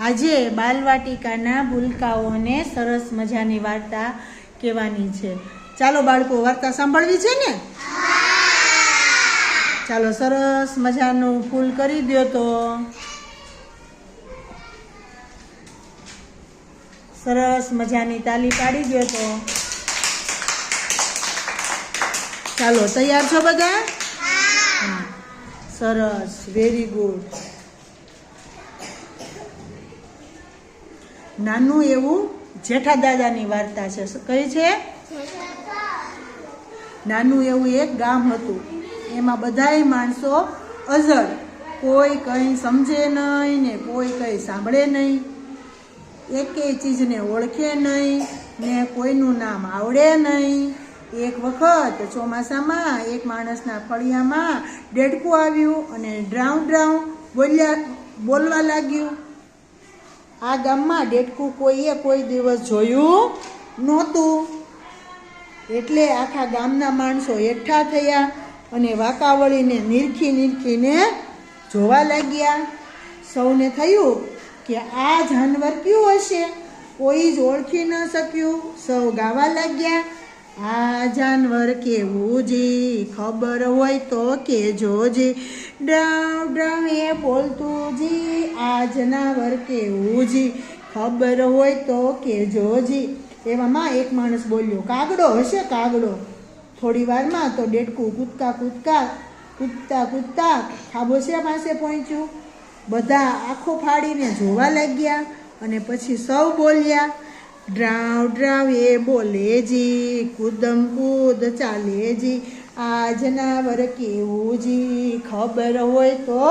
આજે બાલવાટિકાના ભૂલકાઓને સરસ મજાની વાર્તા કહેવાની છે. ચાલો બાળકો વાર્તા સાંભળવી છે ને? ચાલો સરસ મજાનું ફૂલ કરી દો તો. સરસ મજાની તાલી પાડી દો તો. ચાલો તૈયાર છો બધા? સરસ વેરી ગુડ નાનું એવું જેઠા દાદાની વાર્તા છે. કઈ છે? નાનું એવું એક ગામ હતું. એમાં બધાય માણસો અઝર. કોઈ કંઈ સમજે નહીં ને કોઈ કંઈ સાંભળે નહીં. એકેય ચીજને ઓળખે નહીં ને કોઈનું નામ આવડે નહીં. એક વખત ચોમાસામાં એક માણસના ફળિયામાં ડેડકું આવ્યું અને ડ્રાઉં ડ્રાઉં બોલ્યા, બોલવા લાગ્યું. આ ગામમાં ડેડકું કોઈએ કોઈ દિવસ જોયું નહોતું. એટલે આખા ગામના માણસો એકઠા થયા અને વાકાવળીને નીરખી નીરખીને જોવા લાગ્યા. સૌને થયું કે આ જાનવર કયું હશે? કોઈ જ ઓળખી ન શક્યું. સૌ ગાવા લાગ્યા. આ જાનવર કેવું જી ખબર હોય તો કેજો જે. ડ્રાવ ડ્રાવ એ બોલતું જી. આ જનાવર કેવું જી ખબર હોય તો કેજો જે. એવામાં એક માણસ બોલ્યો, કાગડો હશે કાગડો? થોડી વારમાં તો ડેડકું કૂદકા કૂદકા કૂદતા કૂદતા ખાબોચિયા પાસે પહોંચ્યું. બધા આંખો ફાડીને જોવા લાગ્યા અને પછી સૌ બોલ્યા ડ્રાવ ડ્રાવ એ બોલે જી કૂદમ કૂદ ચાલે જી આ જનાવર કેવું જી ખબર હોય તો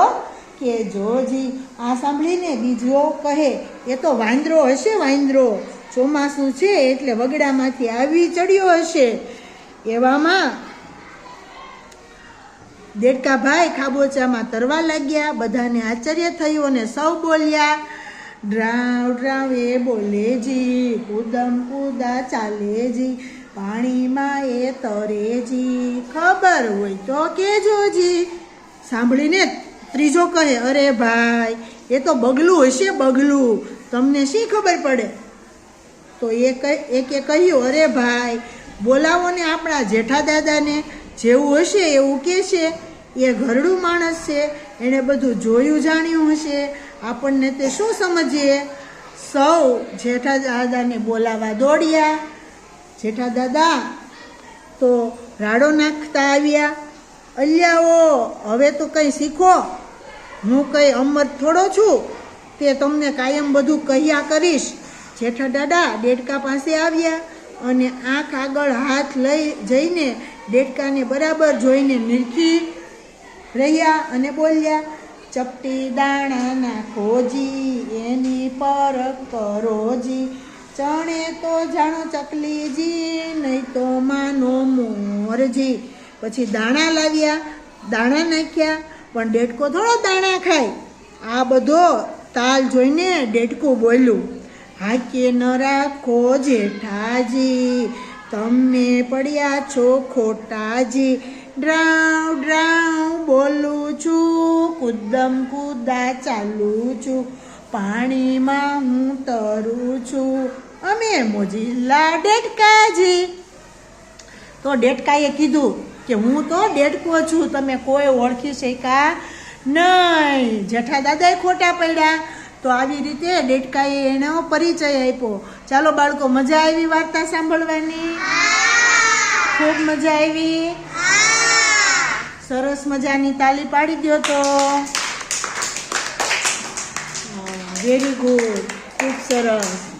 કે જોજી આ સાંભળીને બીજો કહે, એ તો વાંદરો હશે વાંદરો. ચોમાસું છે એટલે વગડામાંથી આવી ચડ્યો હશે. એવામાં દેડકા ભાઈ ખાબોચામાં તરવા લાગ્યા, બધાને આશ્ચર્ય થયું અને સૌ બોલ્યા ડ્રાવ ડ્રાવ એ બોલે જી કૂદમ કૂદા ચાલે જી, પાણીમાં એ તરે જી. ખબર હોય તો કેજો જી. સાંભળીને ત્રીજો કહે, અરે ભાઈ, એ તો બગલું હશે બગલું. તમને શી ખબર પડે? તો એ એકે કહ્યું, અરે ભાઈ, બોલાવો ને આપણા જેઠા દાદાને. જેવું હશે એવું કહેશે એ ઘરડું માણસ છે. એણે બધું જોયું, જાણ્યું હશે. આપણને તે શું સમજીએ? સૌ જેઠા દાદાને બોલાવા દોડ્યા. જેઠા દાદા તો રાડો નાખતા આવ્યા. અલ્યાઓ, હવે તો કંઈ શીખો. હું કંઈ અમર થોડો છું. તે તમને કાયમ બધું કહ્યા કરીશ. જેઠા દાદા ડેડકા પાસે આવ્યા અને આંખ આગળ હાથ લઈ જઈને ડેડકાને બરાબર જોઈને નીરખી રહ્યા અને બોલ્યા ચપટી દાણા નાખોજી એની પર કરોજી. ચણે તો જાણો ચકલીજી, નહીં તો માનો મોરજી. પછી દાણા લાવ્યા, દાણા નાખ્યા, પણ ડેટકો થોડો દાણા ખાય. આ બધો તાલ જોઈને ડેટકું બોલ્યું, હાકે ન રાખો જેઠાજી તમે પડ્યા છો ખોટાજી. ડ્રાવ ડ્રાવ બોલું છું. કુદમ કુદા ચાલું છું. પાણીમાં હું તરું છું. અમે મોજીલા ડેડકાજી. તો ડેડકાએ કીધું કે હું તો ડેડકો છું. તમે કોઈ ઓળખી શક્યા નહીં. જેઠા દાદાએ ખોટા પડ્યા. તો આવી રીતે ડેટકાએ એનો પરિચય આપ્યો. ચાલો બાળકો, મજા આવી વાર્તા સાંભળવાની? ખૂબ મજા આવી? સરસ મજાની તાલી પાડી દો તો. વેરી ગુડ ખૂબ સરસ.